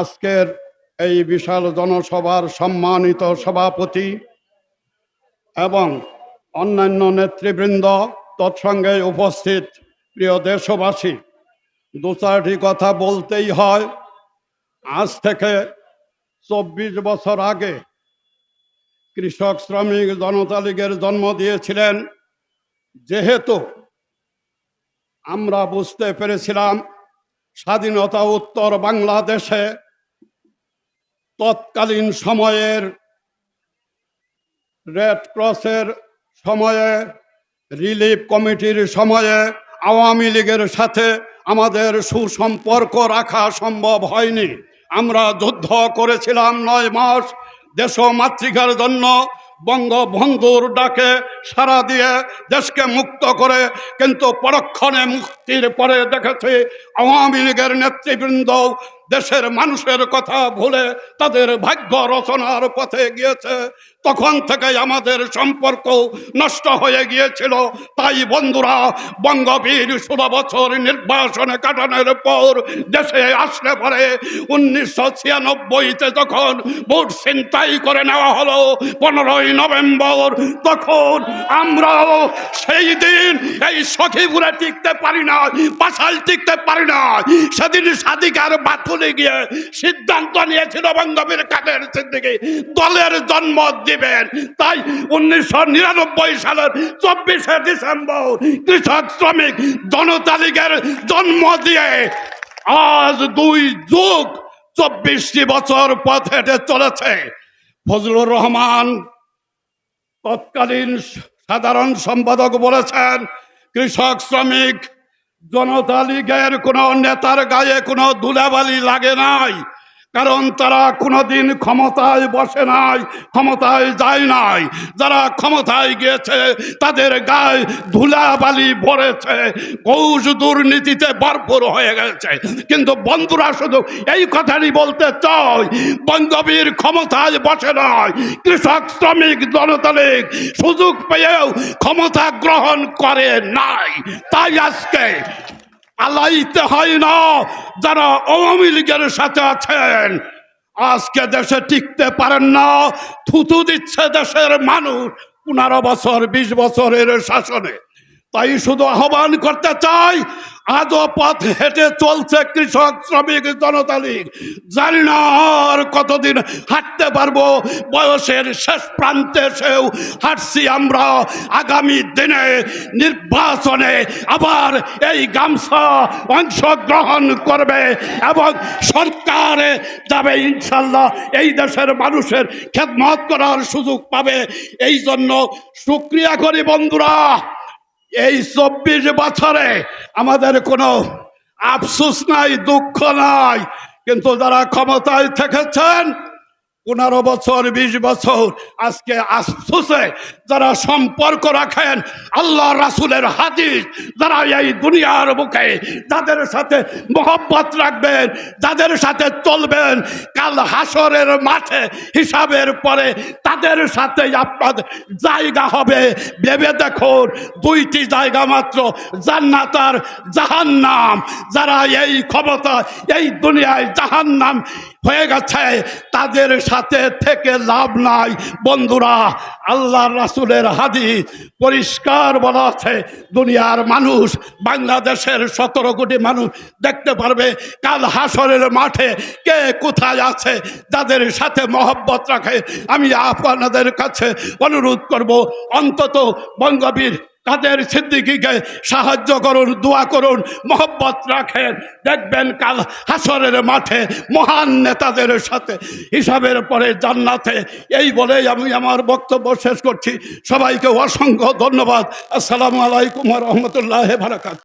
আজকের এই বিশাল জনসভার সম্মানিত সভাপতি এবং অন্যান্য নেতৃবৃন্দ তৎসঙ্গে উপস্থিত প্রিয় দেশবাসী, দু চারটি কথা বলতেই হয়। আজ থেকে চব্বিশ বছর আগে কৃষক শ্রমিক জনতা লীগের জন্ম দিয়েছিলেন। যেহেতু আমরা বুঝতে পেরেছিলাম স্বাধীনতা উত্তর বাংলাদেশে তৎকালীন সময়ের রেড ক্রসের সময়ে রিলিফ কমিটির সময়ে, আওয়ামী লীগের সাথে আমাদের সুসম্পর্ক রাখা সম্ভব হয়নি। আমরা যুদ্ধ করেছিলাম নয় মাস দেশ মাতৃকার জন্য, বঙ্গবন্ধুর ডাকে সারা দিয়ে দেশকে মুক্ত করে, কিন্তু পরক্ষণে মুক্তির পরে দেখেছে আওয়ামী লীগের নেতৃবৃন্দ দেশের মানুষের কথা ভুলে তাদের ভাগ্য রচনার পথে গিয়েছে। তখন থেকে আমাদের সম্পর্ক নষ্ট হয়ে গিয়েছিল। তাই বন্ধুরা, বঙ্গবীর ষোলো বছর নির্বাসনে কাটানোর পর দেশে আসলে পরে উনিশশো ছিয়ানব্বইতে যখন ভোট ছিনতাই করে নেওয়া হলো, পনেরোই নভেম্বর, তখন আমরাও সেই দিন এই সখীপুরে টিকতে পারি না, পাশাল টিকতে পারি না। সেদিন সাদিকার বাথুলে গিয়ে সিদ্ধান্ত নিয়েছিল বঙ্গবীর কাদের সিদ্দিকি, দলের জন্ম দিবেন। তাই উনিশশো নিরানব্বই সালের চব্বিশে ডিসেম্বর কৃষক শ্রমিক জনতা লীগের জন্ম দিয়ে আজ দুই যুগ চব্বিশটি বছর পথ হেঁটে চলেছে। ফজলুর রহমান তৎকালীন সাধারণ সম্পাদক বলেছেন, কৃষক, শ্রমিক, জনতা লীগের কোনো নেতার গায়ে কোনো ধুলাবালি লাগে নাই। কারণ তারা কোনোদিন ক্ষমতায় বসে নাই, ক্ষমতায় যায় নাই। যারা ক্ষমতায় গিয়েছে, তাদের গায়ে ধুলাবালি ভরেছে কৌশ দুর্নীতিতে ভরপুর হয়ে গেছে। কিন্তু বন্ধুরা, শুধু এই কথাটি বলতে চাই, বঙ্গবীর ক্ষমতায় বসে নয় কৃষক, শ্রমিক জনতা লীগ সুযোগ পেয়েও ক্ষমতা গ্রহণ করে নাই। তাই আজকে আলাইতে হয় না, যারা আওয়ামী লীগের সাথে আছেন। আজকে দেশে টিকতে পারেন না, থুতু দিচ্ছে দেশের মানুষ। পনেরো বছর, বিশ বছরের শাসনে। তাই শুধু আহ্বান করতে চাই, আজও পথ হেঁটে চলছে কৃষক, শ্রমিক, জনতা লীগ। জানি না আর কতদিন হাঁটতে পারব, বয়সের শেষ প্রান্তে এসেও হাঁটছি আমরা। আগামী দিনে নির্বাচনে আবার এই গামছা অংশগ্রহণ করবে এবং সরকারে যাবে, ইনশাল্লাহ এই দেশের মানুষের খেদমত করার সুযোগ পাবে। এই জন্য সুক্রিয়া করি বন্ধুরা। এই চব্বিশ বছরে আমাদের কোনো আফসুস নাই দুঃখ নাই। কিন্তু যারা ক্ষমতায় থেকেছেন পনেরো বছর, বিশ বছর, আজকে আফসোসে যারা সম্পর্ক রাখেন আল্লাহ রাসুলের হাদিস, যারা এই দুনিয়ার বুকে যাদের সাথে মোহব্বত রাখবেন, যাদের সাথে চলবেন, কাল হাসরের মাঠে হিসাবের পরে তাদের সাথে আপনার জায়গা হবে। ভেবে দেখুন, দুইটি জায়গা মাত্র, জান্নাত আর জাহান্নাম। যারা এই ক্ষমতা, এই দুনিয়ায় জাহান্নাম হয়ে গেছে, তাদের সাথে থেকে লাভ নাই। বন্ধুরা, আল্লাহ রাসুলের হাদিস পরিষ্কার বলা আছে। দুনিয়ার মানুষ, বাংলাদেশের সতেরো কোটি মানুষ দেখতে পারবে, কাল হাসরের মাঠে কে কোথায় আছে, যাদের সাথে মহব্বত রাখে। আমি আপনাদের কাছে অনুরোধ করব, অন্তত বঙ্গবীর কাদের সিদ্দিকিকে সাহায্য করুন, দোয়া করুন, মোহব্বত রাখেন। দেখবেন কাল হাসরের মাঠে মহান নেতাদের সাথে হিসাবের পরে জান্নাতে। এই বলে আমি আমার বক্তব্য শেষ করছি। সবাইকে অসংখ্য ধন্যবাদ। আসসালামু আলাইকুম রহমতুল্লাহ বারাকাত